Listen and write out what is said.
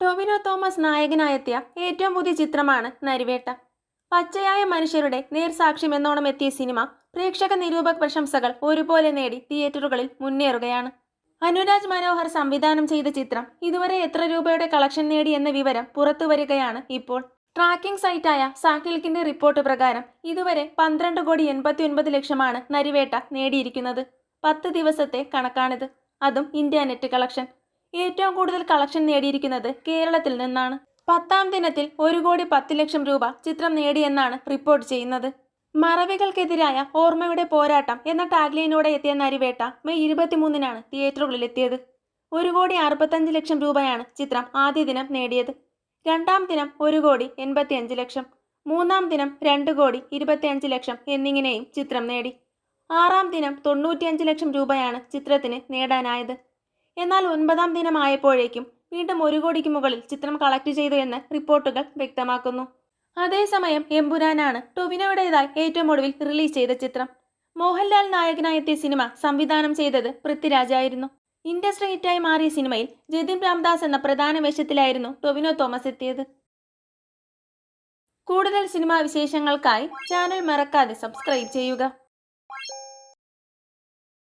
ടൊവിനോ തോമസ് നായകനായെത്തിയ ഏറ്റവും പുതിയ ചിത്രമാണ് നരിവേട്ട. പച്ചയായ മനുഷ്യരുടെ നേർസാക്ഷ്യം എന്നോണം എത്തിയ സിനിമ പ്രേക്ഷക നിരൂപക പ്രശംസകൾ ഒരുപോലെ നേടി തിയേറ്ററുകളിൽ മുന്നേറുകയാണ്. അനുരാജ് മനോഹർ സംവിധാനം ചെയ്ത ചിത്രം ഇതുവരെ എത്ര രൂപയുടെ കളക്ഷൻ നേടി എന്ന വിവരം പുറത്തുവരികയാണ് ഇപ്പോൾ. ട്രാക്കിംഗ് സൈറ്റായ സാക്കിൽക്കിന്റെ റിപ്പോർട്ട് പ്രകാരം ഇതുവരെ പന്ത്രണ്ട് കോടി എൺപത്തി ഒൻപത് ലക്ഷമാണ് നരിവേട്ട നേടിയിരിക്കുന്നത്. പത്ത് ദിവസത്തെ കണക്കാണിത്. അതും ഇന്ത്യ നെറ്റ് കളക്ഷൻ. ഏറ്റവും കൂടുതൽ കളക്ഷൻ നേടിയിരിക്കുന്നത് കേരളത്തിൽ നിന്നാണ്. പത്താം ദിനത്തിൽ ഒരു കോടി പത്ത് ലക്ഷം രൂപ ചിത്രം നേടിയെന്നാണ് റിപ്പോർട്ട് ചെയ്യുന്നത്. മറവികൾക്കെതിരായ ഓർമ്മയുടെ പോരാട്ടം എന്ന ടാഗ്ലൈനോടെ എത്തിയ നരിവേട്ട മെയ് ഇരുപത്തിമൂന്നിനാണ് തിയേറ്ററുകളിലെത്തിയത്. ഒരു കോടി അറുപത്തഞ്ച് ലക്ഷം രൂപയാണ് ചിത്രം ആദ്യ ദിനം നേടിയത്. രണ്ടാം ദിനം ഒരു കോടി എൺപത്തിയഞ്ച് ലക്ഷം മൂന്നാം ദിനം രണ്ട് കോടി ഇരുപത്തിയഞ്ച് ലക്ഷം എന്നിങ്ങനെയും ചിത്രം നേടി. ആറാം ദിനം തൊണ്ണൂറ്റിയഞ്ച് ലക്ഷം രൂപയാണ് ചിത്രത്തിന് നേടാനായത്. എന്നാൽ ഒൻപതാം ദിനമായപ്പോഴേക്കും വീണ്ടും ഒരു കോടിക്ക് മുകളിൽ ചിത്രം കളക്ട് ചെയ്തു എന്ന് റിപ്പോർട്ടുകൾ വ്യക്തമാക്കുന്നു. അതേസമയം എമ്പുരാനാണ് ടൊവിനോയുടേതായി ഏറ്റവും ഒടുവിൽ റിലീസ് ചെയ്ത ചിത്രം. മോഹൻലാൽ നായകനായെത്തിയ സിനിമ സംവിധാനം ചെയ്തത് പൃഥ്വിരാജായിരുന്നു ഇൻഡസ്ട്രി ഹിറ്റായി മാറിയ സിനിമയിൽ ജതിൻ രാംദാസ് എന്ന പ്രധാന വേഷത്തിലായിരുന്നു ടൊവിനോ തോമസ് എത്തിയത്. കൂടുതൽ സിനിമാ വിശേഷങ്ങൾക്കായി ചാനൽ മറക്കാതെ സബ്സ്ക്രൈബ് ചെയ്യുക.